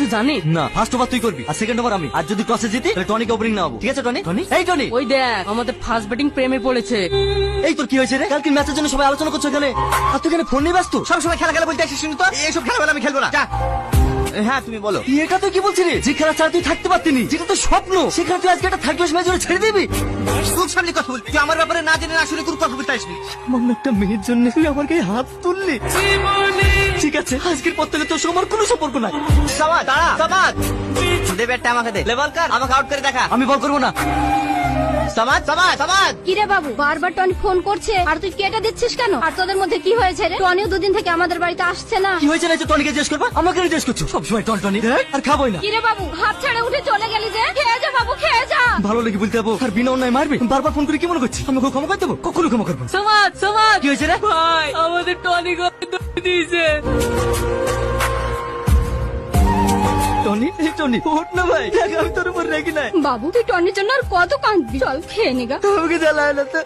তুই জানিস? না ফার্স্ট ওভার তুই করবি আর সেকেন্ড ওভার আমি। আর যদি টসে জিতি তাহলে টনিকে ওপেনিং না ঠিক আছে টনি টনি এই টনি ওই দেখ আমাদের ফার্স্ট ব্যাটিং প্রেমে পড়েছে। এই তোর কি হয়েছে রে? কালকে ম্যাচের জন্য সবাই আলোচনা করছ এখানে। আর তুই এখানে ফোন নিয়ে ব্যস্ত? সব খেলা খেলা বলতে আসিস শুনি তো? এইসব খেলা আমি খেলব না। যা। হ্যাঁ তুমি বলো। এটা তুই কি বলছিস রে? যে খেলা ছাড়া তুই থাকতে পারতিনি যেটা তো স্বপ্ন। সেখানে তুই আজকে একটা জন্য ছেড়ে দিবি। তোর সামনে কথা বল তুই আমার ব্যাপারে না জেনে কোনো কথা বলতে আসবি। সামান্য একটা মেয়ের জন্য তুই আমার গায়ে হাত তুললি। ঠিক আছে আজকের পর থেকে তোর সঙ্গে আমার কোনো সম্পর্ক নাই। সামাদ দাঁড়া সামাদ। দে ব্যাটটা আমাকে দে। লেভেল কার? আমাকে আউট করে দেখা। আমি বল করব না। সামাদ সামাদ সামাদ। কিরে বাবু বারবার টনি ফোন করছে আর তুই কেটে দিচ্ছিস কেন? আর তোদের মধ্যে কি হয়েছে রে? টনিও দুদিন থেকে আমাদের বাড়িতে আসছে না। কি হয়েছে না যে টনিকে জিজ্ঞেস করবা? আমাকে জিজ্ঞেস করছ? সবসময় টন টনি। আর খাবোই না। কিরে বাবু হাত ছেড়ে উঠে চলে গেলি যে? খেয়ে যা বাবু খেয়ে যা। ভালো লেগে বলতে যাব। আর বিনা অন্যায় মারবি? বারবার ফোন করে কি মনে করছি আমাকে ক্ষমা করে দেবো? কখনো ক্ষমা করব না। সমাজ সমাজ কি হয়েছে রে? ভাই আমাদের টনি দিয়েছে। টনি এই টনি ওঠ না ভাই। দেখ, আমি তোর উপর রেখি নাই। বাবু তুই টনির জন্য আর কত কাঁদবি? চল খেয়ে নেগা আমাকে জ্বালায় না তো।